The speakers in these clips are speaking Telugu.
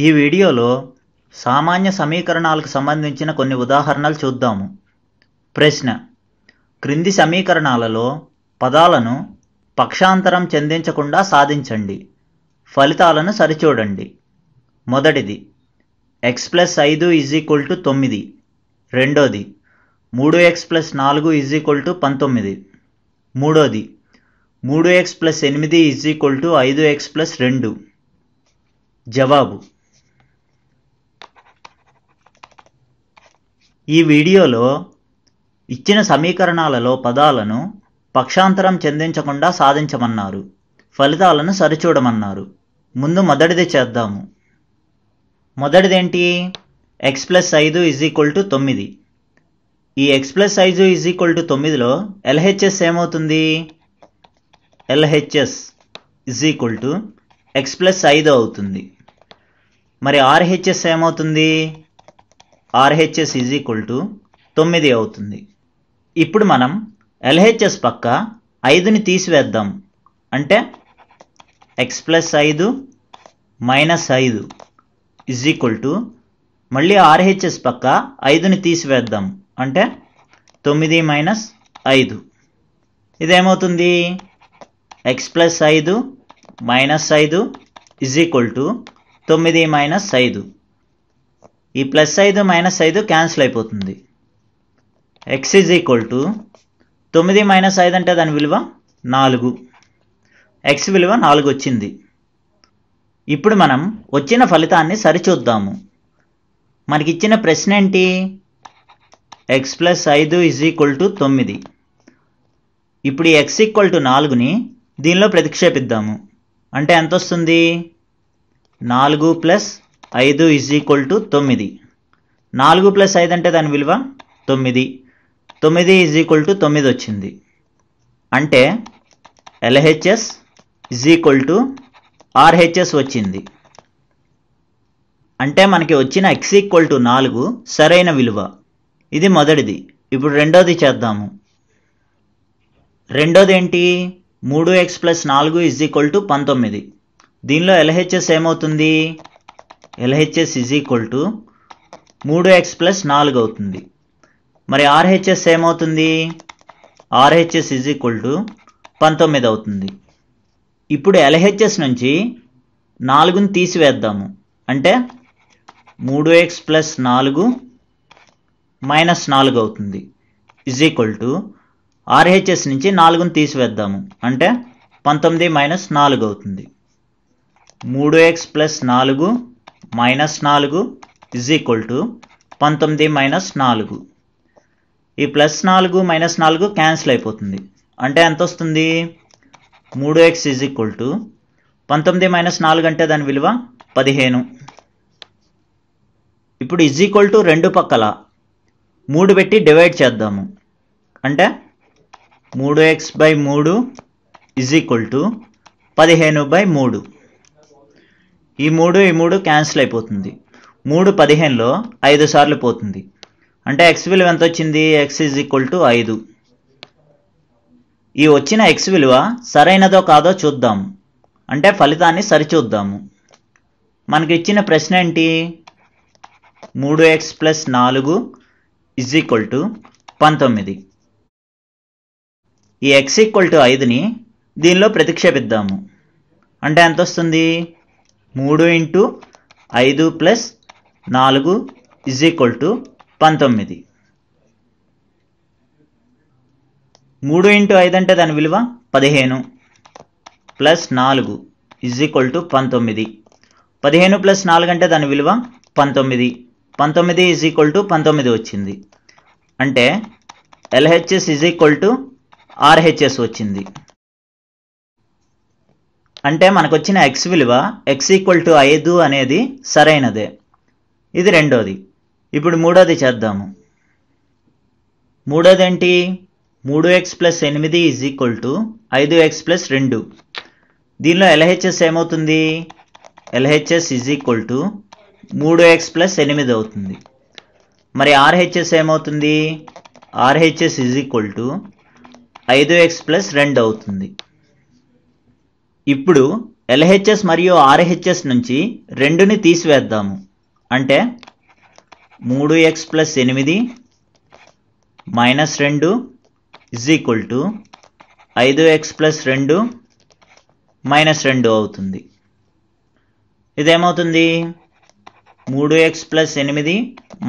ఈ వీడియోలో సామాన్య సమీకరణాలకు సంబంధించిన కొన్ని ఉదాహరణలు చూద్దాము. ప్రశ్న. క్రింది సమీకరణాలలో పదాలను పక్షాంతరం చెందించకుండా సాధించండి. ఫలితాలను సరిచూడండి. మొదటిది. ఎక్స్ ప్లస్ ఐదు ఈజ్ ఈక్వల్ టు తొమ్మిది. రెండోది. మూడు ఎక్స్ ప్లస్ నాలుగు ఈజ్ ఈక్వల్ టు పంతొమ్మిది. మూడోది. మూడు ఎక్స్ ప్లస్ ఎనిమిది ఈజ్ ఈక్వల్ టు ఐదు ఎక్స్ ప్లస్ రెండు. జవాబు. ఈ వీడియోలో ఇచ్చిన సమీకరణాలలో పదాలను పక్షాంతరం చెందించకుండా సాధించమన్నారు. ఫలితాలను సరిచూడమన్నారు. ముందు మొదటిది చేద్దాము. మొదటిదేంటి? ఎక్స్ ప్లస్ ఐదు ఈజ్ ఈక్వల్ టు తొమ్మిది. ఈ ఎక్స్ ప్లస్ ఐదు ఈజ్ ఈక్వల్ టు తొమ్మిదిలో ఎల్హెచ్ఎస్ ఏమవుతుంది? LHS is equal to X plus ఐదు అవుతుంది. మరి ఆర్హెచ్ఎస్ ఏమవుతుంది? ఆర్హెచ్ఎస్ ఈజ్ ఈక్వల్ టు తొమ్మిది అవుతుంది. ఇప్పుడు మనం ఎల్హెచ్ఎస్ పక్క ఐదుని తీసివేద్దాం. అంటే ఎక్స్ ప్లస్ ఐదు మైనస్ ఐదు ఇజ్ ఈక్వల్ టు మళ్ళీ ఆర్హెచ్ఎస్ పక్క ఐదుని తీసివేద్దాం. అంటే తొమ్మిది మైనస్ ఐదు. ఇదేమవుతుంది? ఎక్స్ ప్లస్ ఐదు మైనస్ ఐదు ఇజ్ ఈక్వల్ టు తొమ్మిది మైనస్ ఐదు. ఈ ప్లస్ ఐదు మైనస్ ఐదు క్యాన్సిల్ అయిపోతుంది. ఎక్స్ ఈజ్ ఈక్వల్ టు తొమ్మిది మైనస్ ఐదు అంటే దాని విలువ నాలుగు. ఎక్స్ విలువ నాలుగు వచ్చింది. ఇప్పుడు మనం వచ్చిన ఫలితాన్ని సరిచూద్దాము. మనకిచ్చిన ప్రశ్న ఏంటి? ఎక్స్ ప్లస్ ఐదు ఇజ్ ఈక్వల్ టు తొమ్మిది. ఇప్పుడు ఈ ఎక్స్ ఈక్వల్ టు నాలుగుని దీనిలో ప్రతిక్షేపిద్దాము. అంటే ఎంత వస్తుంది నాలుగు ప్లస్ ఐదు ఇజ్ ఈక్వల్ టు తొమ్మిది. నాలుగు ప్లస్ ఐదు అంటే దాని విలువ తొమ్మిది. తొమ్మిది ఈజ్ ఈక్వల్ టు తొమ్మిది వచ్చింది. అంటే LHS is equal to RHS వచ్చింది. అంటే మనకి వచ్చిన ఎక్స్ ఈక్వల్ టు నాలుగు సరైన విలువ. ఇది మొదటిది. ఇప్పుడు రెండోది చేద్దాము. రెండోది ఏంటి? మూడు ఎక్స్ ప్లస్ నాలుగు ఇజ్ ఈక్వల్ టు పంతొమ్మిది. దీనిలో ఎల్హెచ్ఎస్ ఏమవుతుంది? ఎల్హెచ్ఎస్ ఈజ్ ఈక్వల్ టు మూడు ఎక్స్ ప్లస్ నాలుగు అవుతుంది. మరి ఆర్హెచ్ఎస్ ఏమవుతుంది? ఆర్హెచ్ఎస్ ఈజ్ ఈక్వల్ టు పంతొమ్మిది అవుతుంది. ఇప్పుడు ఎల్హెచ్ఎస్ నుంచి నాలుగుని తీసివేద్దాము. అంటే మూడు ఎక్స్ ప్లస్ నాలుగు మైనస్ నాలుగు అవుతుంది. ఇజ్ ఈక్వల్ టు ఆర్హెచ్ఎస్ నుంచి నాలుగుని తీసివేద్దాము. అంటే పంతొమ్మిది మైనస్ నాలుగు అవుతుంది. మూడు ఎక్స్ ప్లస్ నాలుగు మైనస్ నాలుగు ఇజ్ ఈక్వల్ టు పంతొమ్మిది మైనస్ నాలుగు. ఈ ప్లస్ నాలుగు మైనస్ నాలుగు క్యాన్సిల్ అయిపోతుంది. అంటే ఎంత వస్తుంది? మూడు ఎక్స్ ఇజ్ ఈక్వల్ టు పంతొమ్మిది మైనస్ నాలుగు అంటే దాని విలువ పదిహేను. ఇప్పుడు ఇజ్ ఈక్వల్ టు రెండు పక్కల మూడు పెట్టి డివైడ్ చేద్దాము. అంటే మూడు ఎక్స్ బై మూడు ఇజ్ ఈక్వల్ టు పదిహేను బై మూడు. ఈ మూడు ఈ మూడు క్యాన్సిల్ అయిపోతుంది. మూడు పదిహేనులో ఐదు సార్లు పోతుంది. అంటే ఎక్స్ విలువ ఎంత వచ్చింది? ఎక్స్ ఈజ్ ఈక్వల్ టు ఐదు. ఈ వచ్చిన ఎక్స్ విలువ సరైనదో కాదో చూద్దాం. అంటే ఫలితాన్ని సరిచూద్దాము. మనకి ఇచ్చిన ప్రశ్న ఏంటి? మూడు ఎక్స్ ప్లస్ నాలుగు ఇజ్ ఈక్వల్ టు పంతొమ్మిది. ఈ ఎక్స్ ఈక్వల్ టు ఐదుని దీనిలో ప్రతిక్షేపిద్దాము. అంటే ఎంత వస్తుంది? మూడు ఇంటూ ఐదు ప్లస్ నాలుగు ఇజ్ ఈక్వల్ టు పంతొమ్మిది. మూడు ఇంటూ ఐదు అంటే దాని విలువ పదిహేను. ప్లస్ నాలుగు ఇజ్ ఈక్వల్ టు పంతొమ్మిది. పదిహేను ప్లస్ నాలుగు అంటే దాని విలువ పంతొమ్మిది. పంతొమ్మిది ఇజ్ ఈక్వల్ టు పంతొమ్మిది వచ్చింది. అంటే LHS is equal to RHS వచ్చింది. అంటే మనకు వచ్చిన ఎక్స్ విలువ ఎక్స్ ఈక్వల్ టు ఐదు అనేది సరైనదే. ఇది రెండోది. ఇప్పుడు మూడోది చేద్దాము. మూడోది ఏంటి మూడు ఎక్స్ ప్లస్ ఎనిమిది ఈజ్ ఈక్వల్ టు ఐదు ఎక్స్ ప్లస్ రెండు. దీనిలో ఎల్హెచ్ఎస్ ఏమవుతుంది? ఎల్హెచ్ఎస్ ఈజ్ ఈక్వల్ టు మూడు ఎక్స్ ప్లస్ ఎనిమిది అవుతుంది. మరి ఆర్హెచ్ఎస్ ఏమవుతుంది? ఆర్హెచ్ఎస్ ఈజ్ ఈక్వల్ టు ఐదు ఎక్స్ ప్లస్ రెండు అవుతుంది. ఇప్పుడు ఎల్హెచ్ఎస్ మరియు ఆర్హెచ్ఎస్ నుంచి రెండుని తీసివేద్దాము. అంటే మూడు ఎక్స్ ప్లస్ ఎనిమిది మైనస్ రెండు ఇజ్ ఈక్వల్ టు ఐదు ఎక్స్ ప్లస్ రెండు మైనస్ రెండు అవుతుంది. ఇదేమవుతుంది? మూడు ఎక్స్ ప్లస్ ఎనిమిది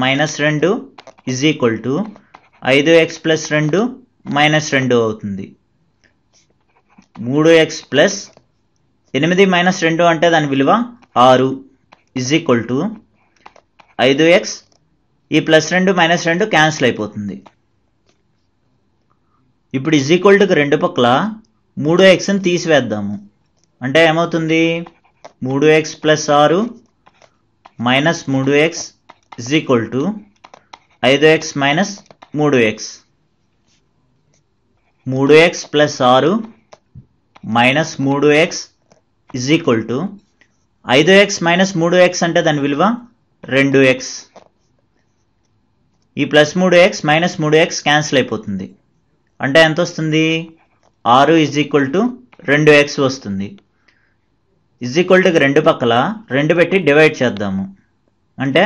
మైనస్ రెండు ఇజ్ ఈక్వల్ టు ఐదు ఎక్స్ ప్లస్ రెండు మైనస్ రెండు అవుతుంది. మూడు ఎక్స్ ప్లస్ ఎనిమిది మైనస్ రెండు అంటే దాని విలువ ఆరు ఇజ్ ఈక్వల్ టు ఐదు ఎక్స్ ఈ ప్లస్ రెండు మైనస్ రెండు క్యాన్సిల్ అయిపోతుంది. ఇప్పుడు ఇజ్ ఈక్వల్ టుకి రెండు పక్కల మూడు ఎక్స్ని తీసివేద్దాము. అంటే ఏమవుతుంది? మూడు ఎక్స్ ప్లస్ ఆరు మైనస్ మూడు ఎక్స్ ఇజ్ ఈక్వల్ టు ఐదు ఎక్స్ మైనస్ మూడు ఎక్స్ మూడు ఎక్స్ ప్లస్ ఆరు మైనస్ మూడు ఎక్స్ ఇజ్ ఈక్వల్ టు ఐదు ఎక్స్ మైనస్ మూడు ఎక్స్ అంటే దాని విలువ రెండు ఎక్స్ ఈ ప్లస్ మూడు ఎక్స్ మైనస్ మూడు ఎక్స్ క్యాన్సిల్ అయిపోతుంది. అంటే ఎంత వస్తుంది? ఆరు ఇజ్ ఈక్వల్ టు రెండు ఎక్స్ వస్తుంది. ఇజ్ ఈక్వల్ టుకి రెండు పక్కల రెండు పెట్టి డివైడ్ చేద్దాము. అంటే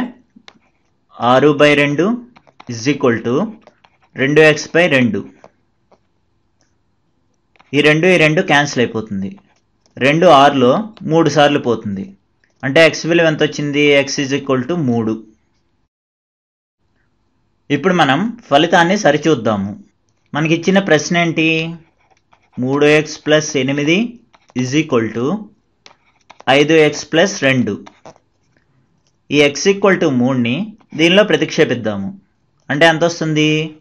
ఆరు బై రెండు ఇజ్ ఈక్వల్ టు రెండు ఎక్స్ బై రెండు. ఈ రెండు ఈ రెండు క్యాన్సిల్ అయిపోతుంది. రెండు ఆరులో మూడు సార్లు పోతుంది. అంటే ఎక్స్ విలువ ఎంత వచ్చింది ఎక్స్ ఈజ్ ఈక్వల్ టు మూడు. ఇప్పుడు మనం ఫలితాన్ని సరిచూద్దాము. మనకి ఇచ్చిన ప్రశ్న ఏంటి? మూడు ఎక్స్ ప్లస్ ఎనిమిది ఈజ్ ఈక్వల్ టు ఐదు ఎక్స్ ప్లస్ రెండు. ఈ ఎక్స్ ఈక్వల్ టు మూడుని దీనిలో ప్రతిక్షేపిద్దాము. అంటే ఎంత వస్తుంది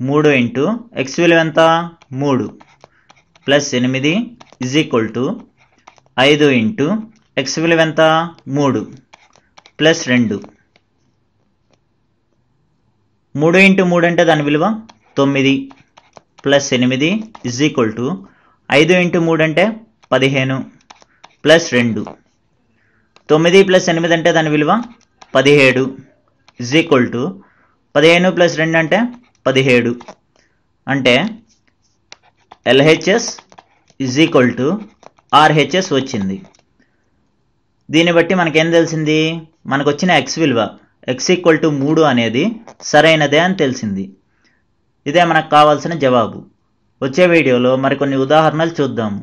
మూడు ఇంటూ ఎక్స్ విలువ ఎంత? మూడు. ప్లస్ ఎనిమిది ఈజ్ ఈక్వల్ టు ఐదు ఇంటూ ఎక్స్ విలువ ఎంత? మూడు. ప్లస్ రెండు. మూడు ఇంటూ మూడు అంటే దాని విలువ తొమ్మిది. ప్లస్ ఎనిమిది ఇజ్ ఈక్వల్ టు ఐదు ఇంటూ మూడు అంటే పదిహేను. ప్లస్ రెండు. తొమ్మిది ప్లస్ ఎనిమిది అంటే దాని విలువ పదిహేడు. ఇజ్ ఈక్వల్ టు పదిహేను ప్లస్ రెండు అంటే పదిహేడు. అంటే LHS is equal to RHS వచ్చింది. దీన్ని బట్టి మనకేం తెలిసింది? మనకు వచ్చిన ఎక్స్ విలువ. ఎక్స్ ఈక్వల్ టు మూడు అనేది సరైనదే అని తెలిసింది. ఇదే మనకు కావాల్సిన జవాబు. వచ్చే వీడియోలో మరికొన్ని ఉదాహరణలు చూద్దాము